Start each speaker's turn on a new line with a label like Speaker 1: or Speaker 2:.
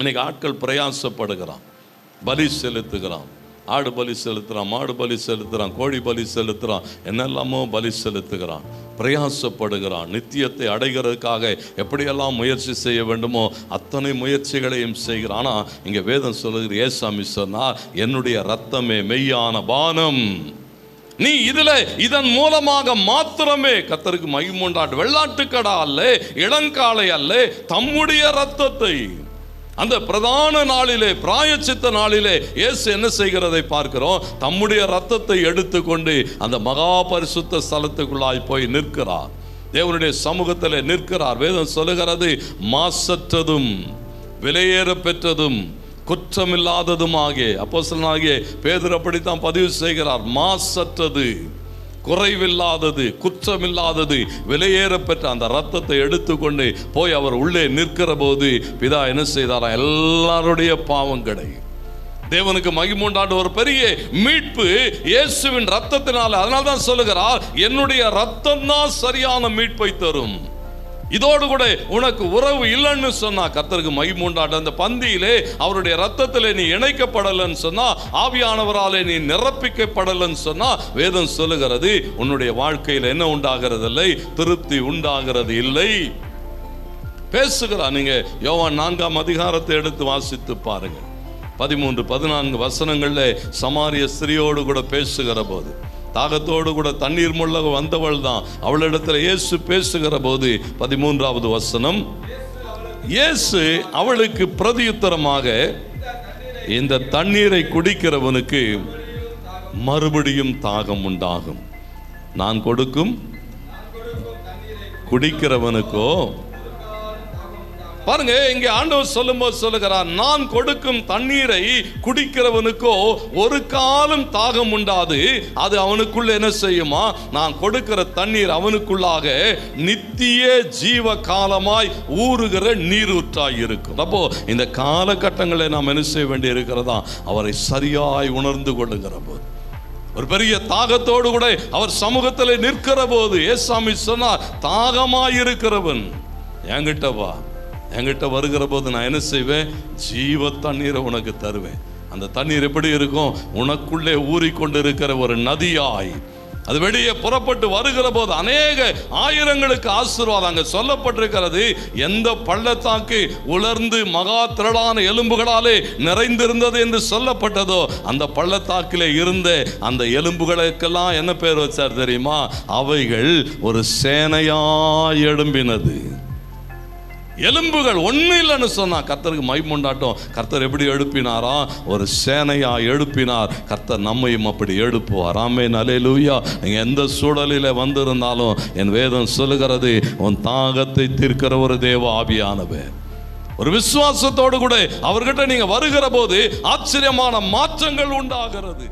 Speaker 1: இன்னைக்கு ஆட்கள் பிரயாசப்படுகிறான். பலி செலுத்துகிறான். ஆடு பலி செலுத்துகிறான் மாடு பலி செலுத்துகிறான் கோழி பலி செலுத்துகிறான் என்னெல்லாமோ பலி செலுத்துகிறான். பிரயாசப்படுகிறான். நித்தியத்தை அடைகிறதுக்காக எப்படியெல்லாம் முயற்சி செய்ய வேண்டுமோ அத்தனை முயற்சிகளையும் செய்கிறான். ஆனால் இங்கே வேதம் சொல்லுகிற ஏசாமி சொன்னால் என்னுடைய ரத்தமே மெய்யான பானம். நீ இதில் இதன் மூலமாக மாத்திரமே கத்தருக்கு மகிமுண்டாட்டு வெள்ளாட்டுக்கடா அல்ல இளங்காலை அல்ல தம்முடைய ரத்தத்தை அந்த பிரதான நாளிலே பிராயச்சித்த நாளிலே இயேசு என்ன செய்கிறதை பார்க்கிறோம்? தம்முடைய ரத்தத்தை எடுத்துக்கொண்டு அந்த மகா பரிசுத்த ஸ்தலத்துக்குள்ளாய் போய் நிற்கிறார். தேவனுடைய சமூகத்தில் நிற்கிறார். வேதம் சொல்லுகிறது மாசற்றதும் விலையேற பெற்றதும் குற்றமில்லாததுமாகிய ஆகியே பேதர் அப்படித்தான் பதிவு செய்கிறார். மாசற்றது குறைவில்லாதது குற்றமில்லாதது விலையேறப்பெற்ற அந்த ரத்தத்தை எடுத்துக்கொண்டு போய் அவர் உள்ளே நிற்கிற போது பிதா என்ன செய்தாரா எல்லாருடைய பாவங்களை தேவனுக்கு மகிமுண்டாண்டு ஒரு பெரிய மீட்பு இயேசுவின் ரத்தத்தினால. அதனால தான் சொல்லுகிறார் என்னுடைய ரத்தம் தான் சரியான மீட்பை தரும். இதோடு கூட உனக்கு உறவு இல்லைன்னு சொன்னா கர்த்தருக்கு மகிமுண்டாண்டு அந்த பந்தியிலே அவருடைய ரத்தத்திலே நீ இணைக்கப்படலைன்னு சொன்னா ஆவியானவராலே நீ நிரப்பிக்கப்படலைன்னு சொன்னா வேதம் சொல்லுகிறது உன்னுடைய வாழ்க்கையில் என்ன உண்டாகிறதில்லை? திருப்தி உண்டாகிறது இல்லை. பேசுகிறா நீங்க யோவான் நான்காம் அதிகாரத்தை எடுத்து வாசித்து பாருங்க. பதிமூன்று பதினான்கு வசனங்களில் சமாரிய ஸ்திரியோடு கூட பேசுகிற போது தாகத்தோடு கூட தண்ணீர் முள்ள வந்தவள் தான் அவளிடத்தில் இயேசு பேசுகிற போது பதிமூன்றாவது வசனம் இயேசு அவளுக்கு பிரதியுத்தரமாக இந்த தண்ணீரை குடிக்கிறவனுக்கு மறுபடியும் தாகம் உண்டாகும். நான் கொடுக்கும் குடிக்கிறவனுக்கோ பாருங்க இங்க ஆண்டவர் சொல்லும்போது சொல்லுகிறார் நான் கொடுக்கும் தண்ணீரை குடிக்கிறவனுக்கோ ஒரு காலம் தாகம் உண்டாது. அது அவனுக்குள்ள என்ன செய்யுமா? நான் கொடுக்கிற தண்ணீர் அவனுக்குள்ளாக நித்திய ஜீவ காலமாய் ஊறுகிற நீரூற்றாய் இருக்கும். அப்போ இந்த காலகட்டங்களை நாம் என்ன செய்ய வேண்டி இருக்கிறதா அவரை சரியாய் உணர்ந்து கொள்ளுகிற போது. ஒரு பெரிய தாகத்தோடு கூட அவர் சமூகத்தில் நிற்கிற போது ஏசாமி சொன்னார் தாகமாயிருக்கிறவன் என்கிட்ட வா. என்கிட்ட வருகிற போது நான் என்ன செய்வேன்? ஜீவ தண்ணீரை உனக்கு தருவேன். அந்த தண்ணீர் எப்படி இருக்கும்? உனக்குள்ளே ஊறிக்கொண்டு இருக்கிற ஒரு நதியாய். அது வெளியே புறப்பட்டு வருகிற போது அநேக ஆயிரங்களுக்கு ஆசீர்வாதம் அங்கே சொல்லப்பட்டிருக்கிறது. எந்த பள்ளத்தாக்கு உலர்ந்து மகா திரளான எலும்புகளாலே நிறைந்திருந்தது என்று சொல்லப்பட்டதோ அந்த பள்ளத்தாக்கிலே இருந்த அந்த எலும்புகளுக்கெல்லாம் என்ன பேர் வச்சார் தெரியுமா? அவைகள் ஒரு சேனையாய் எழும்பினது. எலும்புகள் ஒன்றும் இல்லைன்னு சொன்னால் கர்த்தருக்கு மைமுண்டாட்டம். கர்த்தர் எப்படி எழுப்பினாரா? ஒரு சேனையா எழுப்பினார். கர்த்தர் நம்மையும் அப்படி எழுப்புவார். ஆமே நலே லூயா நீங்கள் எந்த சூழலில் வந்திருந்தாலும் என் வேதம் சொல்லுகிறது உன் தாகத்தை தீர்க்கிற ஒரு தேவ ஆவியானவர். ஒரு விசுவாசத்தோடு கூட அவர்கிட்ட நீங்கள் வருகிற போது ஆச்சரியமான மாற்றங்கள் உண்டாகிறது.